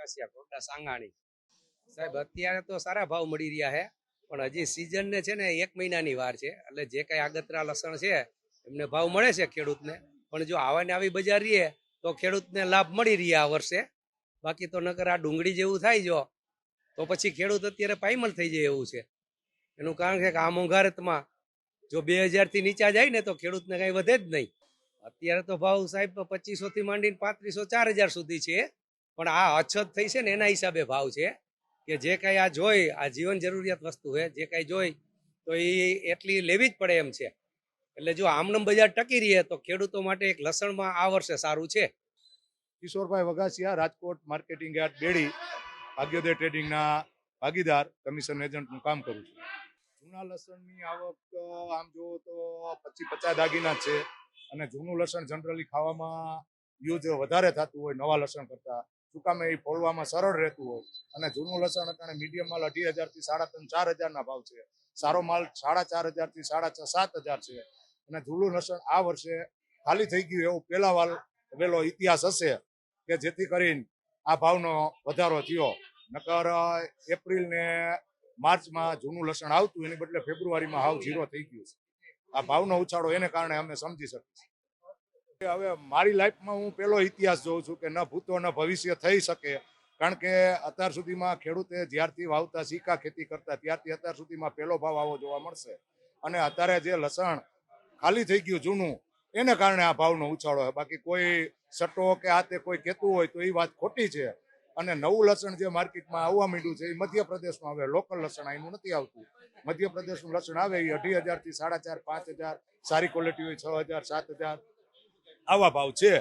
Vagasiya quota Sangani. સાહેબ, અત્યારે તો સારા ભાવ મળી રહ્યા છે, પણ હજી સિઝન ને છે ને એક મહિનાની વાર છે, એટલે જે કઈ આગતરા લસણ છે, એમને ભાવ મળે છે ખેડૂતને. પણ જો આવા આવી બજાર રહીએ, તો ખેડૂતને લાભ મળી રહ્યા આ વર્ષે. બાકી તો નકર આ ડુંગળી જેવું થાય જો, તો પછી ખેડૂત અત્યારે પાયમલ થઈ જાય એવું છે. એનું કારણ છે કે આ મોંઘારતમાં જો બેથી નીચા જાય ને તો ખેડૂતને કઈ વધે જ નહીં. અત્યારે તો ભાવ સાહેબ પચીસો થી માંડીને પાંત્રીસો ચાર હજાર સુધી છે. પણ આ અછત થઈ છે ને એના હિસાબે ભાવ છે કે જે કાંઈ આ જોઈ, આ જીવન જરૂરિયાત વસ્તુ છે, જે કાંઈ જોઈ, તો એ એટલી લેવી જ પડે એમ છે. એટલે જો આમનમ બજાર ટકી રહીએ તો ખેડૂતો માટે એક લસણમાં આ વર્ષે સારું છે. કિશોરભાઈ વગાસિયા રાજકોટ માર્કેટિંગ યાર્ડ બેડી, ભાગ્યોદય ટ્રેડિંગના ભાગીદાર, કમિશન એજન્ટનું કામ કરું છું. જૂના લસણની આવક આમ જુઓ તો પચીસ પચાસ દાગીના છે અને જૂનું લસણ જનરલી ખાવામાં યુઝ વધારે થતું હોય નવા લસણ કરતા. ચુકામે એ ફોલવામાં સરળ રહેતું હોય. અને જૂનું લસણ અત્યારે મીડિયમ માલ અઢી હજારથી સાડા ત્રણ, ચાર હજારના ભાવ છે. સારો માલ સાડા ચાર હજારથી સાડા છ, સાત હજાર છે. અને જૂનું લસણ આ વર્ષે ખાલી થઈ ગયું એવું પહેલા વાલ પહેલો ઇતિહાસ હશે કે જેથી કરીને આ ભાવનો વધારો થયો. નકર એપ્રિલ ને માર્ચમાં જૂનું લસણ આવતું, એની બદલે ફેબ્રુઆરીમાં હાવ ઝીરો થઈ ગયું છે. આ ભાવનો ઉછાળો એને કારણે અમે સમજી શકીએ હવે મારી લાઈફમાં હું પેલો ઇતિહાસ જોઉં છું કે ન ભૂતો ન ભવિષ્ય થઈ શકે. કારણ કે અત્યાર સુધીમાં ખેડૂતે જ્યારથી વાવતા સિક્કા ખેતી કરતા ત્યારથી અત્યાર સુધીમાં પહેલો ભાવ આવો જોવા મળશે. અને અત્યારે જે લસણ ખાલી થઈ ગયું જૂનું, એને કારણે આ ભાવનો ઉછાળો હોય બાકી કોઈ સટ્ટો કે આ તે કોઈ કહેતું હોય તો એ વાત ખોટી છે. અને નવું લસણ જે માર્કેટમાં આવવા માંડ્યું છે, એ મધ્યપ્રદેશમાં આવે લોકલ લસણ અહીંનું નથી આવતું. મધ્યપ્રદેશનું લસણ આવે એ અઢી હજારથી સાડા ચાર, પાંચ હજાર, સારી ક્વોલિટી હોય છ હજાર, સાત હજાર. આવા ભાવ છે.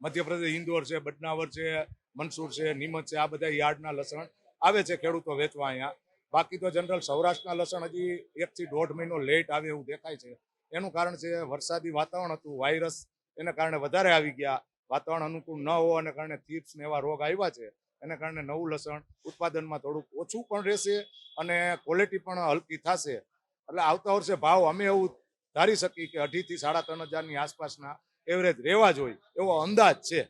મધ્યપ્રદેશ ઇન્દોર છે, બદનાવર છે, મનસુર છે, નીમચ છે, આ બધા યાર્ડના લસણ આવે છે ખેડૂતો વેચવા અહીંયા. બાકી તો જનરલ સૌરાષ્ટ્રના લસણ હજી એકથી દોઢ મહિનો લેટ આવે એવું દેખાય છે. એનું કારણ છે વરસાદી વાતાવરણ હતું વાયરસ એને કારણે વધારે આવી ગયા. વાતાવરણ અનુકૂળ ન હોવાને કારણે થીપ્સ ને એવા રોગ આવ્યા છે. એને કારણે નવું લસણ ઉત્પાદનમાં થોડુંક ઓછું પણ રહેશે અને ક્વોલિટી પણ હલકી થશે. એટલે આવતા વર્ષે ભાવ અમે એવું ધારી શકીએ કે અઢીથી સાડા ત્રણ હજારની આસપાસના એવરેજ રહેવા જોઈએ એવો અંદાજ છે.